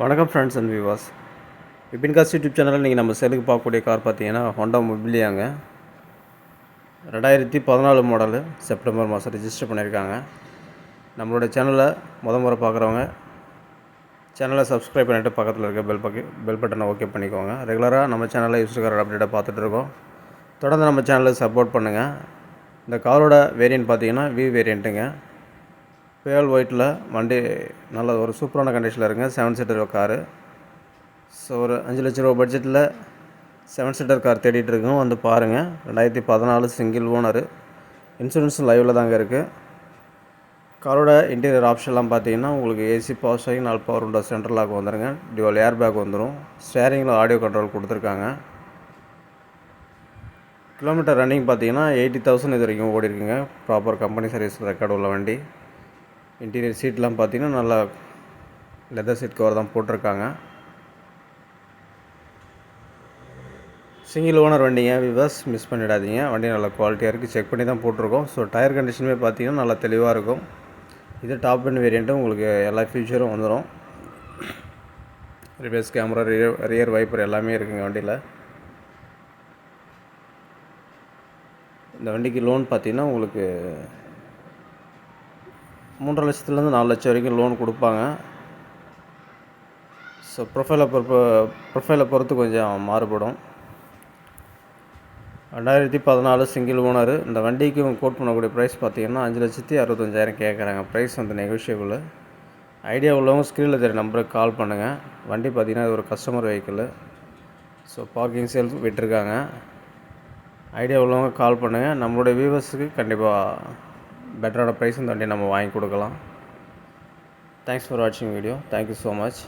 வணக்கம் friends and viewers Vipin cars YouTube சேனலில் நீங்கள் நம்ம செலுக்கு பார்க்கக்கூடிய கார் பார்த்தீங்கன்னா ஹோண்டா மொபிலியாங்க ரெண்டாயிரத்தி பதினாலு மாடலு செப்டம்பர் மாதம் ரிஜிஸ்டர் பண்ணியிருக்காங்க. நம்மளோட சேனலை முத முறை பார்க்குறவங்க சேனலை சப்ஸ்கிரைப் பண்ணிவிட்டு பக்கத்தில் இருக்க பெல் பக்க பெல் பட்டனை ஓகே பண்ணிக்கோங்க. ரெகுலராக நம்ம சேனலில் யூஸ் கார் அப்டேட்டை பார்த்துட்ருக்கோம் தொடர்ந்து நம்ம சேனலை சப்போர்ட் பண்ணுங்கள் இந்த காரோட வேரியன்ட் பார்த்தீங்கன்னா வி வேரியண்ட்டுங்க பேல் ஒயிட்டில் வண்டி நல்ல ஒரு சூப்பரான கண்டிஷனில் இருக்குங்க. செவன் சீட்டர் காரு ஸோ ஒரு அஞ்சு லட்ச ரூபா பட்ஜெட்டில் செவன் சீட்டர் கார் தேடிட்டு இருக்கோம். வந்து பாருங்கள் ரெண்டாயிரத்தி பதினாலு சிங்கிள் ஓனரு இன்சூரன்ஸும் லைவில் தாங்க இருக்குது காரோட இன்டீரியர் ஆப்ஷன்லாம் பார்த்தீங்கன்னா உங்களுக்கு ஏசி பவர் ஸ்டேரிங் நாலு பவர் உண்டோ சென்ட்ரல் லாக் வந்துடுங்க டியூவல் ஏர் பேக் வந்துடும் ஸ்டேரிங்கில் ஆடியோ கண்ட்ரோல் கொடுத்துருக்காங்க. கிலோமீட்டர் ரன்னிங் பார்த்தீங்கன்னா எயிட்டி தௌசண்ட் இது வரைக்கும் ஓடி இருக்குங்க ப்ராப்பர் கம்பெனி சர்வீஸ் ரெக்கார்டு உள்ள வண்டி. இன்டீரியர் சீட்லாம் பார்த்தீங்கன்னா நல்லா லெதர் சீட் கவர் தான் போட்டிருக்காங்க. சிங்கிள் ஓனர் வண்டிங்க விவாஸ் மிஸ் பண்ணிடாதீங்க. வண்டி நல்ல குவாலிட்டியாக இருக்குது செக் பண்ணி தான் போட்டிருக்கோம். ஸோ டயர் கண்டிஷனுமே பார்த்தீங்கன்னா நல்லா தெளிவாக இருக்கும். இது டாப் அண்ட் வேரியண்ட்டும் உங்களுக்கு எல்லா ஃபியூச்சரும் வந்துடும் reverse camera rear rear wiper எல்லாமே இருக்குங்க வண்டியில். இந்த வண்டிக்கு லோன் பார்த்தீங்கன்னா உங்களுக்கு மூன்றரை லட்சத்துலேருந்து நாலு லட்சம் வரைக்கும் லோன் கொடுப்பாங்க. ஸோ ப்ரொஃபைலை பொறுப்பு ப்ரொஃபைலை பொறுத்து கொஞ்சம் மாறுபடும். ரெண்டாயிரத்தி பதினாலு சிங்கிள் ஓனர் இந்த வண்டிக்கு கோட் பண்ணக்கூடிய ப்ரைஸ் பார்த்தீங்கன்னா அஞ்சு லட்சத்தி அறுபத்தஞ்சாயிரம் கேட்குறாங்க. ப்ரைஸ் வந்து நெகோஷியபிள் ஐடியா உள்ளவங்க ஸ்க்ரீனில் தெரிய நம்பருக்கு கால் பண்ணுங்கள் வண்டி பார்த்தீங்கன்னா இது ஒரு customer vehicle so parking self விட்டுருக்காங்க. ஐடியா உள்ளவங்க கால் பண்ணுங்கள் நம்மளுடைய வியூவர்ஸுக்கு கண்டிப்பாக பெட்டரான ப்ரைஸ் இந்த வண்டியை நம்ம வாங்கி கொடுக்கலாம். தேங்க்ஸ் ஃபார் வாட்சிங் video thank you so much